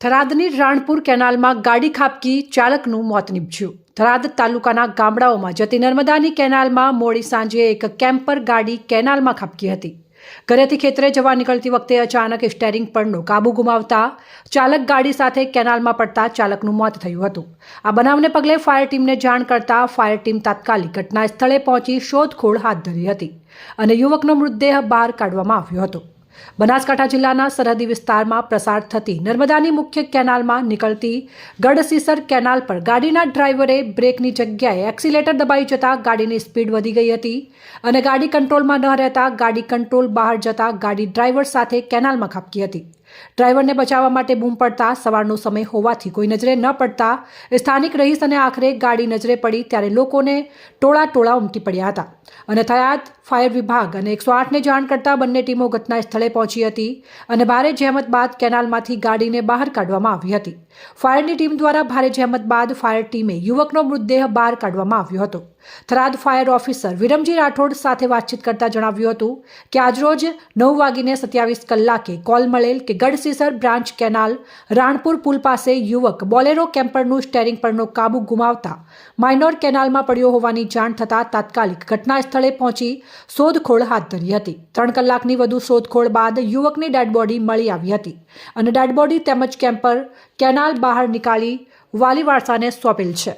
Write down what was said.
થરાદની રાણપુર કેનાલમાં ગાડી ખાબકી ચાલકનું મોત નીપજ્યું. થરાદ તાલુકાના ગામડાઓમાં જતી નર્મદાની કેનાલમાં મોડી સાંજે એક કેમ્પર ગાડી કેનાલમાં ખાબકી હતી. ઘરેથી ખેતરે જવા નીકળતી વખતે અચાનક સ્ટેરિંગ પરનો કાબુ ગુમાવતા ચાલક ગાડી સાથે કેનાલમાં પડતા ચાલકનું મોત થયું હતું. આ બનાવને પગલે ફાયર ટીમને જાણ કરતા ફાયર ટીમ તાત્કાલિક ઘટના સ્થળે પહોંચી શોધખોળ હાથ ધરી હતી અને યુવકનો મૃતદેહ બહાર કાઢવામાં આવ્યો હતો. બનાસકાંઠા જિલ્લાના સરહદી વિસ્તારમાં પ્રસાર થતી નર્મદાની મુખ્ય કેનાલમાં નીકળતી ગઢસીસર કેનાલ પર ગાડીના ડ્રાઈવરે બ્રેકની જગ્યાએ એક્સિલેટર દબાઈ જતા ગાડીની સ્પીડ વધી ગઈ હતી અને ગાડી કંટ્રોલમાં ન રહેતા ગાડી કંટ્રોલ બહાર જતા ગાડી ડ્રાઈવર સાથે કેનાલમાં ખાબકી હતી. ડ્રાઈવરને બચાવવા માટે બૂમ પડતા સવારનો સમય હોવાથી કોઈ નજરે ન પડતા સ્થાનિક રહીશ અને આખરે ગાડી નજરે પડી ત્યારે લોકોને ટોળા ટોળા ઉમટી પડ્યા હતા. અને થયાત ફાયર વિભાગ અને એકસો આઠને જાણ કરતા બંને ટીમો ઘટના સ્થળે પહોંચી હતી અને ભારે જહેમત બાદ કેનાલમાંથી ગાડીને બહાર કાઢવામાં આવી હતી. ફાયરની ટીમ દ્વારા ભારે જહેમત બાદ ફાયર ટીમે યુવકનો મૃતદેહ બહાર કાઢવામાં આવ્યો હતો. થરાદ ફાયર ઓફિસર વિરમજી રાઠોડ સાથે વાતચીત કરતા જણાવ્યું હતું કે, આજરોજ નવ વાગીને સત્યાવીસ કલાકે કોલ મળેલ કે ગઢસીસર બ્રાન્ચ કેનાલ, રાણપુર પુલ પાસે યુવક બોલેરો કેમ્પરનું સ્ટેરિંગ પરનો કાબુ ગુમાવતા માઇનોર કેનાલમાં પડ્યો હોવાની જાણ થતાં તાત્કાલિક ઘટના સ્થળે પહોંચી શોધખોળ હાથ ધરી હતી. ત્રણ કલાકની વધુ શોધખોળ બાદ યુવકની ડેડ બોડી મળી આવી હતી અને ડેડ બોડી તેમજ કેમ્પર કેનાલ બહાર નીકાળી વાલી વારસાને સોંપેલ છે.